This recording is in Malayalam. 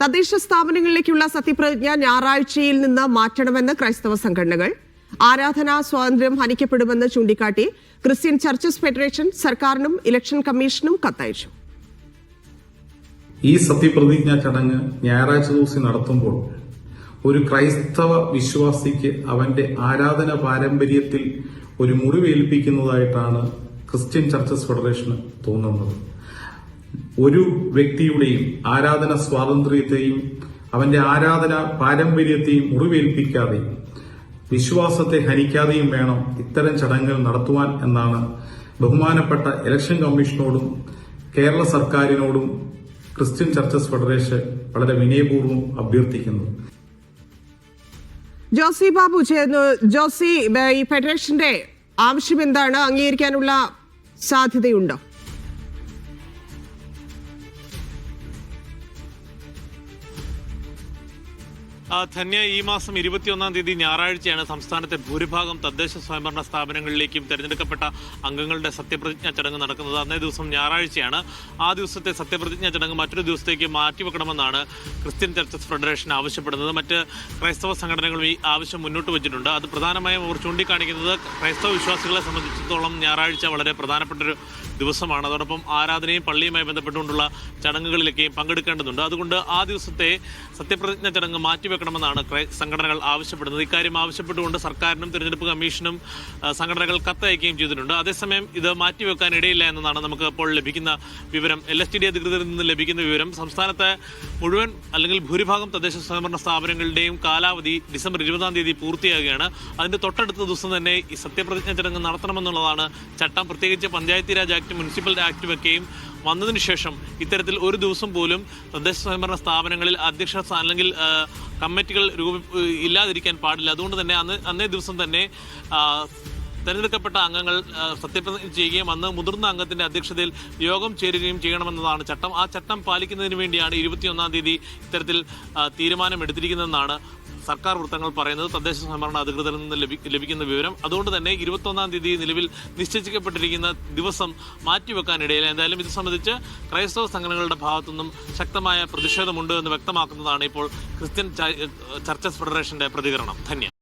തദ്ദേശ സ്ഥാപനങ്ങളിലേക്കുള്ള സത്യപ്രതിജ്ഞ ഞായറാഴ്ചയിൽ നിന്ന് മാറ്റണമെന്ന് ക്രൈസ്തവ സംഘടനകൾ. ആരാധനാ സ്വാതന്ത്ര്യം ഹനിക്കപ്പെടുമെന്ന് ചൂണ്ടിക്കാട്ടി ക്രിസ്ത്യൻ ചർച്ചസ് ഫെഡറേഷൻ സർക്കാരിനും ഇലക്ഷൻ കമ്മീഷനും കത്തയച്ചു. ഈ സത്യപ്രതിജ്ഞാ ചടങ്ങ് ഞായറാഴ്ച ദിവസം നടത്തുമ്പോൾ ഒരു ക്രൈസ്തവ വിശ്വാസിക്ക് അവന്റെ ആരാധന പാരമ്പര്യത്തിൽ ഒരു മുറിവേൽപ്പിക്കുന്നതായിട്ടാണ് ക്രിസ്ത്യൻ ചർച്ചസ് ഫെഡറേഷന് തോന്നുന്നത്. ഒരു വ്യക്തിയുടെയും ആരാധന സ്വാതന്ത്ര്യത്തെയും അവന്റെ ആരാധന പാരമ്പര്യത്തെയും മുറിവേൽപ്പിക്കാതെയും വിശ്വാസത്തെ ഹനിക്കാതെയും വേണം ഇത്തരം ചടങ്ങുകൾ നടത്തുവാൻ എന്നാണ് ബഹുമാനപ്പെട്ട ഇലക്ഷൻ കമ്മീഷനോടും കേരള സർക്കാരിനോടും ക്രിസ്ത്യൻ ചർച്ചസ് ഫെഡറേഷൻ വളരെ വിനയപൂർവം അഭ്യർത്ഥിക്കുന്നു. ജോസി ബാബു ചേർന്നു ജോസി ഈ ഫെഡറേഷന്റെ ആവശ്യം എന്താണ് അംഗീകരിക്കാനുള്ള സാധ്യതയുണ്ടോ? ധന്യ ഈ മാസം ഇരുപത്തിയൊന്നാം തീയതി ഞായറാഴ്ചയാണ് സംസ്ഥാനത്തെ ഭൂരിഭാഗം തദ്ദേശ സ്വയംഭരണ സ്ഥാപനങ്ങളിലേക്കും തെരഞ്ഞെടുക്കപ്പെട്ട അംഗങ്ങളുടെ സത്യപ്രതിജ്ഞ ചടങ്ങ് നടക്കുന്നത് അന്നേ ദിവസം ഞായറാഴ്ചയാണ്. ആ ദിവസത്തെ സത്യപ്രതിജ്ഞ ചടങ്ങ് മറ്റൊരു ദിവസത്തേക്ക് മാറ്റിവെക്കണമെന്നാണ് ക്രിസ്ത്യൻ ചർച്ചസ് ഫെഡറേഷൻ ആവശ്യപ്പെടുന്നത്. മറ്റ് ക്രൈസ്തവ സംഘടനകളും ഈ ആവശ്യം മുന്നോട്ട് വെച്ചിട്ടുണ്ട്. അത് പ്രധാനമായും അവർ ചൂണ്ടിക്കാണിക്കുന്നത് ക്രൈസ്തവ വിശ്വാസികളെ സംബന്ധിച്ചിടത്തോളം ഞായറാഴ്ച വളരെ പ്രധാനപ്പെട്ടൊരു ദിവസമാണ്. അതോടൊപ്പം ആരാധനയും പള്ളിയുമായി ബന്ധപ്പെട്ടുകൊണ്ടുള്ള ചടങ്ങുകളിലൊക്കെയും പങ്കെടുക്കേണ്ടതുണ്ട്. അതുകൊണ്ട് ആ ദിവസത്തെ സത്യപ്രതിജ്ഞ ചടങ്ങ് മാറ്റിവെക്കണമെന്നാണ് സംഘടനകൾ ആവശ്യപ്പെടുന്നത്. ഇക്കാര്യം ആവശ്യപ്പെട്ടുകൊണ്ട് സർക്കാരിനും തിരഞ്ഞെടുപ്പ് കമ്മീഷനും സംഘടനകൾ കത്തയക്കുകയും ചെയ്തിട്ടുണ്ട്. അതേസമയം ഇത് മാറ്റിവെക്കാൻ ഇടയില്ല എന്നതാണ് നമുക്ക് ഇപ്പോൾ ലഭിക്കുന്ന വിവരം. എൽ എസ് ടി ഡി അധികൃതരിൽ നിന്ന് ലഭിക്കുന്ന വിവരം. സംസ്ഥാനത്തെ മുഴുവൻ അല്ലെങ്കിൽ ഭൂരിഭാഗം തദ്ദേശ സ്വയംഭരണ സ്ഥാപനങ്ങളുടെയും കാലാവധി ഡിസംബർ ഇരുപതാം തീയതി പൂർത്തിയാകുകയാണ്. അതിന്റെ തൊട്ടടുത്ത ദിവസം തന്നെ ഈ സത്യപ്രതിജ്ഞ ചടങ്ങ് നടത്തണമെന്നുള്ളതാണ് ചട്ടം. പ്രത്യേകിച്ച് Panchayati Raj act municipal act ഒക്കെയും വന്നതിന് ശേഷം ഇത്തരത്തിൽ ഒരു ദിവസം പോലും തദ്ദേശ സ്വയംഭരണ സ്ഥാപനങ്ങളിൽ അധ്യക്ഷ അല്ലെങ്കിൽ കമ്മിറ്റികൾ രൂപ ഇല്ലാതിരിക്കാൻ പാടില്ല. അതുകൊണ്ട് തന്നെ അന്ന് അന്നേ ദിവസം തന്നെ തെരഞ്ഞെടുക്കപ്പെട്ട അംഗങ്ങൾ സത്യപ്രതിജ്ഞ ചെയ്യുകയും അന്ന് മുതിർന്ന അംഗത്തിന്റെ അധ്യക്ഷതയിൽ യോഗം ചേരുകയും ചെയ്യണമെന്നതാണ് ചട്ടം. ആ ചട്ടം പാലിക്കുന്നതിന് വേണ്ടിയാണ് ഇരുപത്തിയൊന്നാം തീയതി ഇത്തരത്തിൽ തീരുമാനമെടുത്തിരിക്കുന്നതെന്നാണ് സർക്കാർ വൃത്തങ്ങൾ പറയുന്നത് തദ്ദേശ സ്വയംഭരണ അധികൃതരിൽ നിന്ന് ലഭിക്കുന്ന വിവരം. അതുകൊണ്ട് തന്നെ ഇരുപത്തൊന്നാം തീയതി നിലവിൽ നിശ്ചയിക്കപ്പെട്ടിരിക്കുന്ന ദിവസം മാറ്റിവെക്കാനിടയിൽ എന്തായാലും ഇത് സംബന്ധിച്ച് ക്രൈസ്തവ സംഘടനകളുടെ ഭാഗത്തുനിന്നും ശക്തമായ പ്രതിഷേധമുണ്ട് എന്ന് വ്യക്തമാക്കുന്നതാണ് ഇപ്പോൾ ക്രിസ്ത്യൻ ചർച്ചസ് ഫെഡറേഷന്റെ പ്രതികരണം. ധന്യ